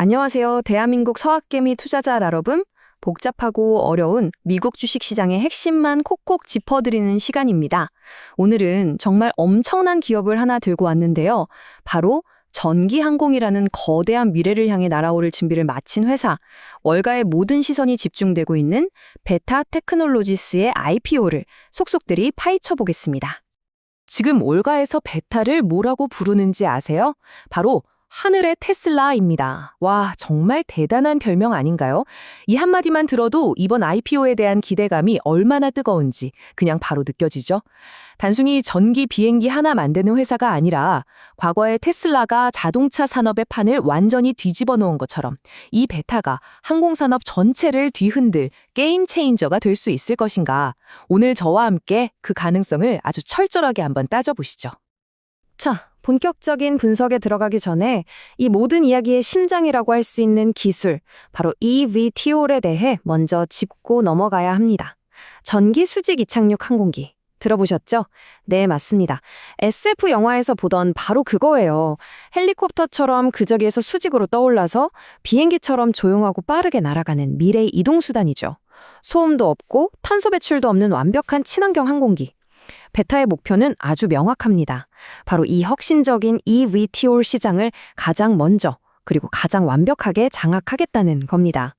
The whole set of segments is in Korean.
안녕하세요. 대한민국 서학개미 투자자 여러분. 복잡하고 어려운 미국 주식시장의 핵심만 콕콕 짚어드리는 시간입니다. 오늘은 정말 엄청난 기업을 하나 들고 왔는데요. 바로 전기항공이라는 거대한 미래를 향해 날아오를 준비를 마친 회사, 월가의 모든 시선이 집중되고 있는 베타 테크놀로지스의 IPO를 속속들이 파헤쳐 보겠습니다. 지금 올가에서 베타를 뭐라고 부르는지 아세요? 바로 하늘의 테슬라입니다. 와, 정말 대단한 별명 아닌가요? 이 한마디만 들어도 이번 IPO에 대한 기대감이 얼마나 뜨거운지 그냥 바로 느껴지죠? 단순히 전기 비행기 하나 만드는 회사가 아니라 과거에 테슬라가 자동차 산업의 판을 완전히 뒤집어 놓은 것처럼 이 베타가 항공산업 전체를 뒤흔들 게임 체인저가 될 수 있을 것인가? 오늘 저와 함께 그 가능성을 아주 철저하게 한번 따져보시죠. 자, 본격적인 분석에 들어가기 전에 이 모든 이야기의 심장이라고 할 수 있는 기술, 바로 eVTOL에 대해 먼저 짚고 넘어가야 합니다. 전기 수직 이착륙 항공기. 들어보셨죠? 네, 맞습니다. SF 영화에서 보던 바로 그거예요. 헬리콥터처럼 그저기에서 수직으로 떠올라서 비행기처럼 조용하고 빠르게 날아가는 미래의 이동수단이죠. 소음도 없고 탄소 배출도 없는 완벽한 친환경 항공기. 베타의 목표는 아주 명확합니다. 바로 이 혁신적인 eVTOL 시장을 가장 먼저 그리고 가장 완벽하게 장악하겠다는 겁니다.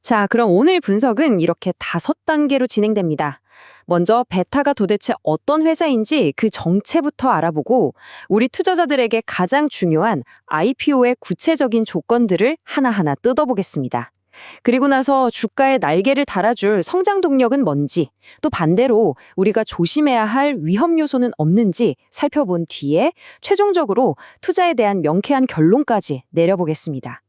자, 그럼 오늘 분석은 이렇게 다섯 단계로 진행됩니다. 먼저 베타가 도대체 어떤 회사인지 그 정체부터 알아보고 우리 투자자들에게 가장 중요한 IPO의 구체적인 조건들을 하나하나 뜯어보겠습니다. 그리고 나서 주가에 날개를 달아줄 성장 동력은 뭔지, 또 반대로 우리가 조심해야 할 위험 요소는 없는지 살펴본 뒤에 최종적으로 투자에 대한 명쾌한 결론까지 내려보겠습니다.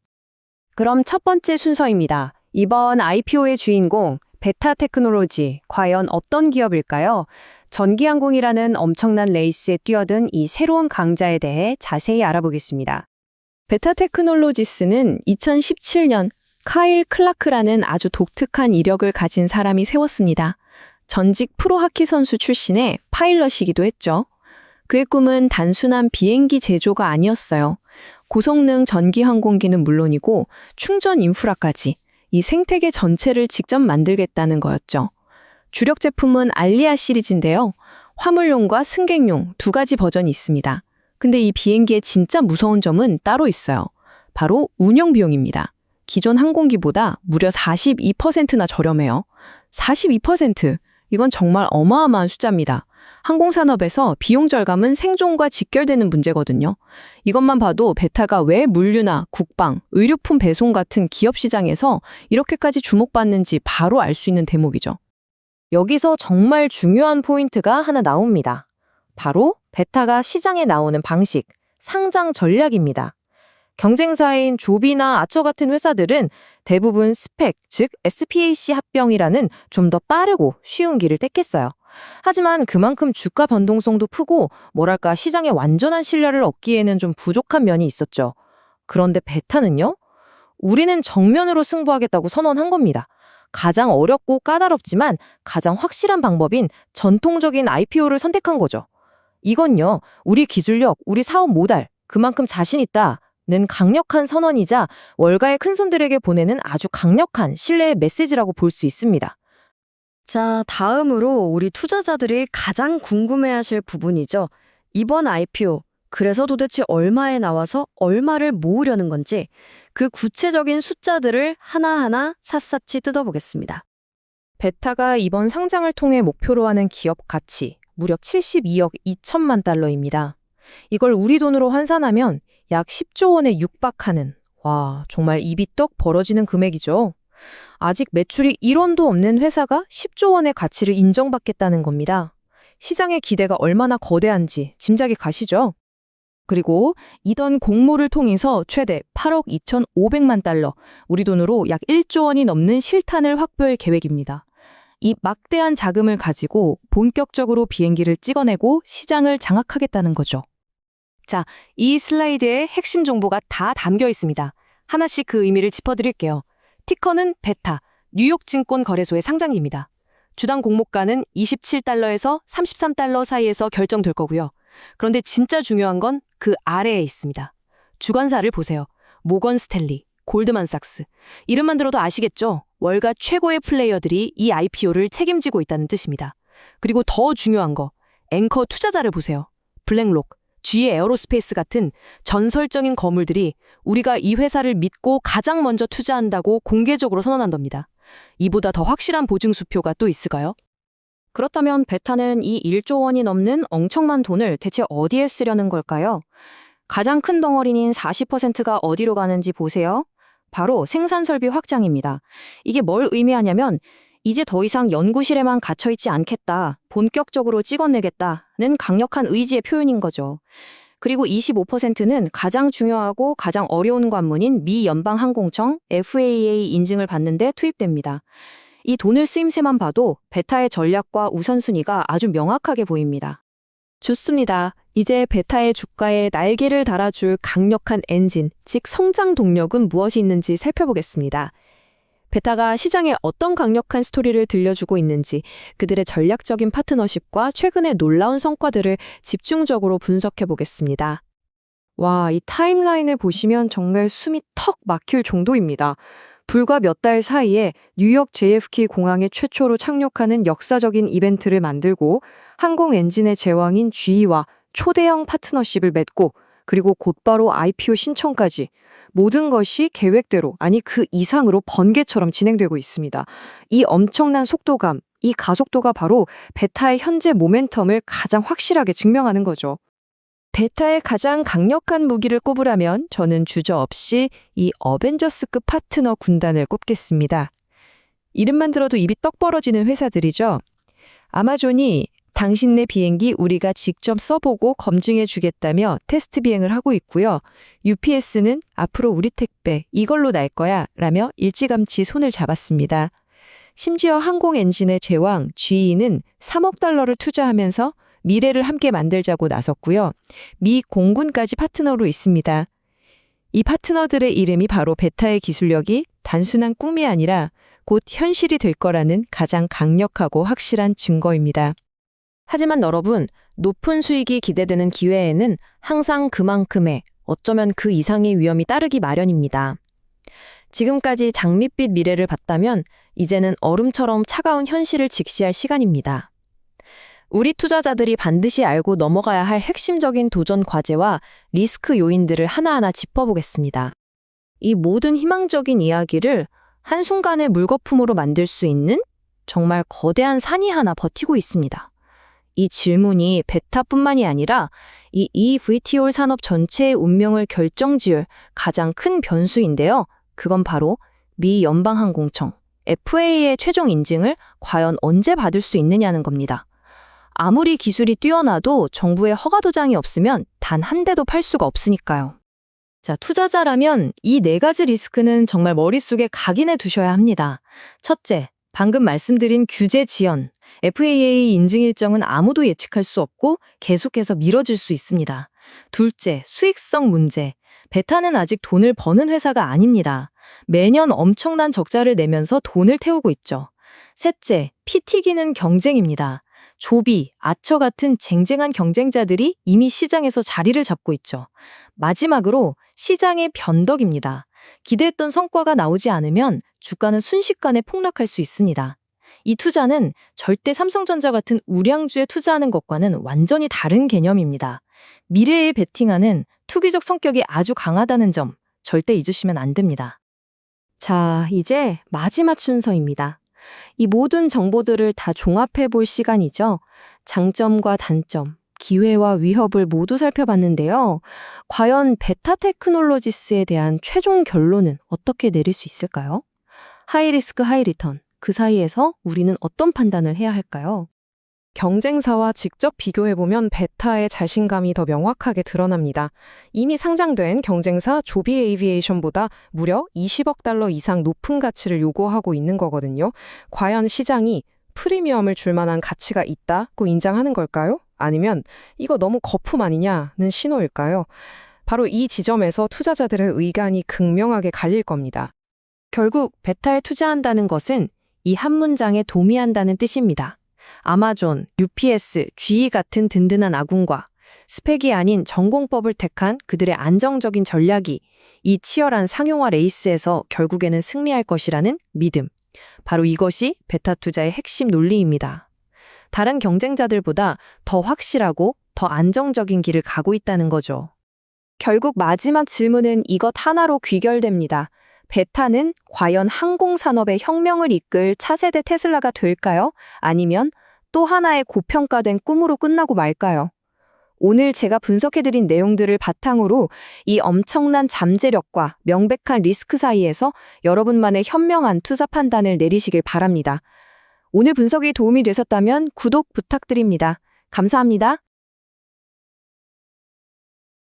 그럼 첫 번째 순서입니다. 이번 IPO의 주인공, 베타 테크놀로지, 과연 어떤 기업일까요? 전기항공이라는 엄청난 레이스에 뛰어든 이 새로운 강자에 대해 자세히 알아보겠습니다. 베타 테크놀로지스는 2017년 카일 클라크라는 아주 독특한 이력을 가진 사람이 세웠습니다. 전직 프로하키 선수 출신의 파일럿이기도 했죠. 그의 꿈은 단순한 비행기 제조가 아니었어요. 고성능 전기 항공기는 물론이고 충전 인프라까지 이 생태계 전체를 직접 만들겠다는 거였죠. 주력 제품은 알리아 시리즈인데요. 화물용과 승객용 두 가지 버전이 있습니다. 근데 이 비행기의 진짜 무서운 점은 따로 있어요. 바로 운영 비용입니다. 기존 항공기보다 무려 42%나 저렴해요. 42%! 이건 정말 어마어마한 숫자입니다. 항공산업에서 비용 절감은 생존과 직결되는 문제거든요. 이것만 봐도 베타가 왜 물류나 국방, 의료품 배송 같은 기업 시장에서 이렇게까지 주목받는지 바로 알 수 있는 대목이죠. 여기서 정말 중요한 포인트가 하나 나옵니다. 바로 베타가 시장에 나오는 방식, 상장 전략입니다. 경쟁사인 조비나 아처 같은 회사들은 대부분 스펙, 즉 SPAC 합병이라는 좀 더 빠르고 쉬운 길을 택했어요. 하지만 그만큼 주가 변동성도 크고 뭐랄까 시장의 완전한 신뢰를 얻기에는 좀 부족한 면이 있었죠. 그런데 베타는요? 우리는 정면으로 승부하겠다고 선언한 겁니다. 가장 어렵고 까다롭지만 가장 확실한 방법인 전통적인 IPO를 선택한 거죠. 이건요, 우리 기술력, 우리 사업 모달, 그만큼 자신 있다. 는 강력한 선언이자 월가의 큰손들에게 보내는 아주 강력한 신뢰의 메시지라고 볼 수 있습니다. 자, 다음으로 우리 투자자들이 가장 궁금해하실 부분이죠. 이번 IPO, 그래서 도대체 얼마에 나와서 얼마를 모으려는 건지 그 구체적인 숫자들을 하나하나 샅샅이 뜯어보겠습니다. 베타가 이번 상장을 통해 목표로 하는 기업 가치 무려 72억 2천만 달러입니다. 이걸 우리 돈으로 환산하면 약 10조 원에 육박하는 와 정말 입이 떡 벌어지는 금액이죠. 아직 매출이 1원도 없는 회사가 10조 원의 가치를 인정받겠다는 겁니다. 시장의 기대가 얼마나 거대한지 짐작이 가시죠? 그리고 이던 공모를 통해서 최대 8억 2,500만 달러, 우리 돈으로 약 1조 원이 넘는 실탄을 확보할 계획입니다. 이 막대한 자금을 가지고 본격적으로 비행기를 찍어내고 시장을 장악하겠다는 거죠. 자, 이 슬라이드에 핵심 정보가 다 담겨 있습니다. 하나씩 그 의미를 짚어드릴게요. 티커는 베타, 뉴욕 증권 거래소의 상장입니다. 주당 공모가는 27달러에서 33달러 사이에서 결정될 거고요. 그런데 진짜 중요한 건 그 아래에 있습니다. 주관사를 보세요. 모건 스탠리, 골드만삭스. 이름만 들어도 아시겠죠? 월가 최고의 플레이어들이 이 IPO를 책임지고 있다는 뜻입니다. 그리고 더 중요한 거, 앵커 투자자를 보세요. 블랙록, GE 에어로스페이스 같은 전설적인 거물들이 우리가 이 회사를 믿고 가장 먼저 투자한다고 공개적으로 선언한답니다. 이보다 더 확실한 보증 수표가 또 있을까요? 그렇다면 베타는 이 1조 원이 넘는 엉청만 돈을 대체 어디에 쓰려는 걸까요? 가장 큰 덩어리인 40%가 어디로 가는지 보세요. 바로 생산설비 확장입니다. 이게 뭘 의미하냐면 이제 더 이상 연구실에만 갇혀있지 않겠다, 본격적으로 찍어내겠다 는 강력한 의지의 표현인 거죠. 그리고 25%는 가장 중요하고 가장 어려운 관문인 미 연방항공청 FAA 인증을 받는데 투입됩니다. 이 돈을 쓰임새만 봐도 베타의 전략과 우선순위가 아주 명확하게 보입니다. 좋습니다. 이제 베타의 주가에 날개를 달아줄 강력한 엔진, 즉 성장 동력은 무엇이 있는지 살펴보겠습니다. 베타가 시장에 어떤 강력한 스토리를 들려주고 있는지 그들의 전략적인 파트너십과 최근의 놀라운 성과들을 집중적으로 분석해 보겠습니다. 와, 이 타임라인을 보시면 정말 숨이 턱 막힐 정도입니다. 불과 몇 달 사이에 뉴욕 JFK 공항에 최초로 착륙하는 역사적인 이벤트를 만들고 항공 엔진의 제왕인 GE와 초대형 파트너십을 맺고 그리고 곧바로 IPO 신청까지 모든 것이 계획대로 아니 그 이상으로 번개처럼 진행되고 있습니다. 이 엄청난 속도감, 이 가속도가 바로 베타의 현재 모멘텀을 가장 확실하게 증명하는 거죠. 베타의 가장 강력한 무기를 꼽으라면 저는 주저없이 이 어벤져스급 파트너 군단을 꼽겠습니다. 이름만 들어도 입이 떡 벌어지는 회사들이죠. 아마존이 당신네 비행기 우리가 직접 써보고 검증해 주겠다며 테스트 비행을 하고 있고요. UPS는 앞으로 우리 택배 이걸로 날 거야 라며 일찌감치 손을 잡았습니다. 심지어 항공 엔진의 제왕 GE는 3억 달러를 투자하면서 미래를 함께 만들자고 나섰고요. 미 공군까지 파트너로 있습니다. 이 파트너들의 이름이 바로 베타의 기술력이 단순한 꿈이 아니라 곧 현실이 될 거라는 가장 강력하고 확실한 증거입니다. 하지만 여러분, 높은 수익이 기대되는 기회에는 항상 그만큼의 어쩌면 그 이상의 위험이 따르기 마련입니다. 지금까지 장밋빛 미래를 봤다면 이제는 얼음처럼 차가운 현실을 직시할 시간입니다. 우리 투자자들이 반드시 알고 넘어가야 할 핵심적인 도전 과제와 리스크 요인들을 하나하나 짚어보겠습니다. 이 모든 희망적인 이야기를 한순간에 물거품으로 만들 수 있는 정말 거대한 산이 하나 버티고 있습니다. 이 질문이 베타뿐만이 아니라 이 EVTOL 산업 전체의 운명을 결정지을 가장 큰 변수인데요. 그건 바로 미 연방항공청 FAA의 최종 인증을 과연 언제 받을 수 있느냐는 겁니다. 아무리 기술이 뛰어나도 정부의 허가 도장이 없으면 단 한 대도 팔 수가 없으니까요. 자, 투자자라면 이 네 가지 리스크는 정말 머릿속에 각인해 두셔야 합니다. 첫째, 방금 말씀드린 규제 지연. FAA 인증 일정은 아무도 예측할 수 없고 계속해서 미뤄질 수 있습니다. 둘째, 수익성 문제. 베타는 아직 돈을 버는 회사가 아닙니다. 매년 엄청난 적자를 내면서 돈을 태우고 있죠. 셋째, 피 튀기는 경쟁입니다. 조비, 아처 같은 쟁쟁한 경쟁자들이 이미 시장에서 자리를 잡고 있죠. 마지막으로 시장의 변덕입니다. 기대했던 성과가 나오지 않으면 주가는 순식간에 폭락할 수 있습니다. 이 투자는 절대 삼성전자 같은 우량주에 투자하는 것과는 완전히 다른 개념입니다. 미래에 베팅하는 투기적 성격이 아주 강하다는 점 절대 잊으시면 안 됩니다. 자, 이제 마지막 순서입니다. 이 모든 정보들을 다 종합해 볼 시간이죠. 장점과 단점, 기회와 위협을 모두 살펴봤는데요. 과연 베타 테크놀로지스에 대한 최종 결론은 어떻게 내릴 수 있을까요? 하이리스크 하이리턴. 그 사이에서 우리는 어떤 판단을 해야 할까요? 경쟁사와 직접 비교해보면 베타의 자신감이 더 명확하게 드러납니다. 이미 상장된 경쟁사 조비 에이비에이션보다 무려 20억 달러 이상 높은 가치를 요구하고 있는 거거든요. 과연 시장이 프리미엄을 줄 만한 가치가 있다고 인정하는 걸까요? 아니면 이거 너무 거품 아니냐는 신호일까요? 바로 이 지점에서 투자자들의 의견이 극명하게 갈릴 겁니다. 결국 베타에 투자한다는 것은 이 한 문장에 도미한다는 뜻입니다. 아마존, UPS, GE 같은 든든한 아군과 스펙이 아닌 전공법을 택한 그들의 안정적인 전략이 이 치열한 상용화 레이스에서 결국에는 승리할 것이라는 믿음. 바로 이것이 베타 투자의 핵심 논리입니다. 다른 경쟁자들보다 더 확실하고 더 안정적인 길을 가고 있다는 거죠. 결국 마지막 질문은 이것 하나로 귀결됩니다. 베타는 과연 항공산업의 혁명을 이끌 차세대 테슬라가 될까요? 아니면 또 하나의 고평가된 꿈으로 끝나고 말까요? 오늘 제가 분석해드린 내용들을 바탕으로 이 엄청난 잠재력과 명백한 리스크 사이에서 여러분만의 현명한 투자 판단을 내리시길 바랍니다. 오늘 분석이 도움이 되셨다면 구독 부탁드립니다. 감사합니다.